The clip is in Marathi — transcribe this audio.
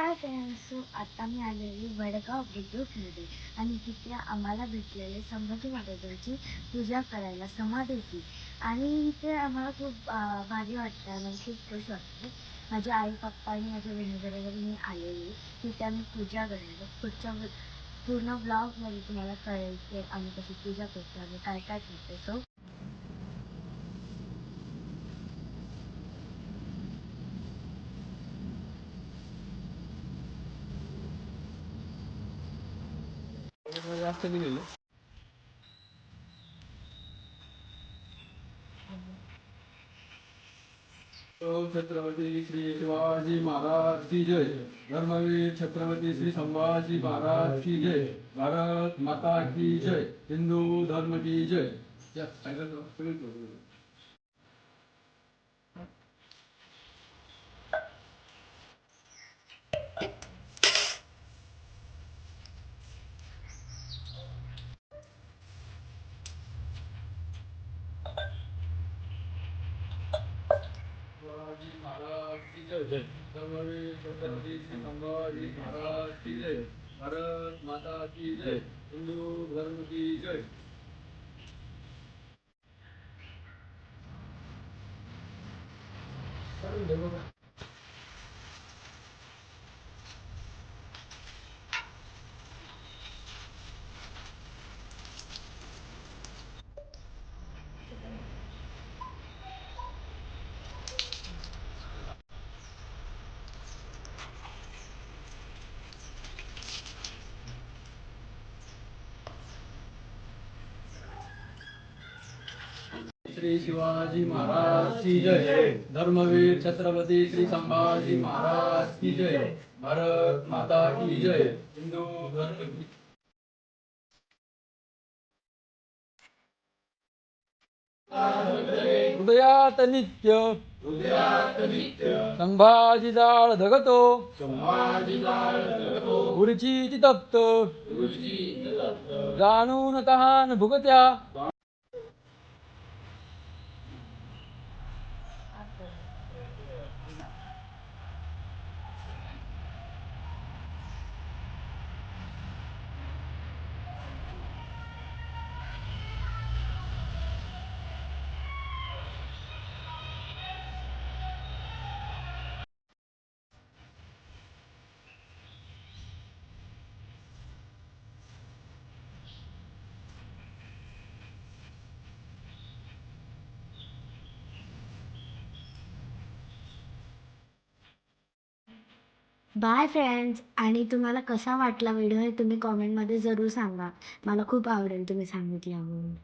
हाय फ्रेंड्स सो आता मी आलेली वडगाव बुद्रुकमध्ये आणि तिथे आम्हाला भेटलेले संभाजी महाराजांची पूजा करायला समाधीची आणि इथे आम्हाला खूप भारी वाटतं आणि खूप खुश वाटते माझ्या आई पप्पा आणि माझ्या बहिणीबरोबर मी आलेली. तिथे आम्ही पूजा करायला पुढच्या पूर्ण ब्लॉगमध्ये तुम्हाला कळेल की आम्ही कशी पूजा करतो आणि काय काय करतो. सो जास्त लिहिलेलं छत्रपती श्री शिवाजी महाराज की जय. धर्मवीर छत्रपती श्री संभाजी महाराज की जय. भारत माता की जय. हिंदू धर्म की जय. या, सांगा जरा, सगळं करू. शिवाजी महाराज की जय धर्मवीर छत्रपती श्री संभाजी महाराज की जय भारत माता की जय हिंदू धर्म की जय काढून दे बघा. श्री शिवाजी महाराज की जय। धर्मवीर छत्रपती श्री संभाजी महाराज की जय। भारत माता की जय। हिंदू धर्म की हृदयात नित्य। संभाजी जाळ धगतो। गुरुची तप्त जाणून तहान भुगत्या। enough. बाय फ्रेंड्स आणि तुम्हाला कसा वाटला व्हिडिओ हे तुम्ही कॉमेंटमध्ये जरूर सांगा. मला खूप आवडेल तुम्ही सांगितल्यावर.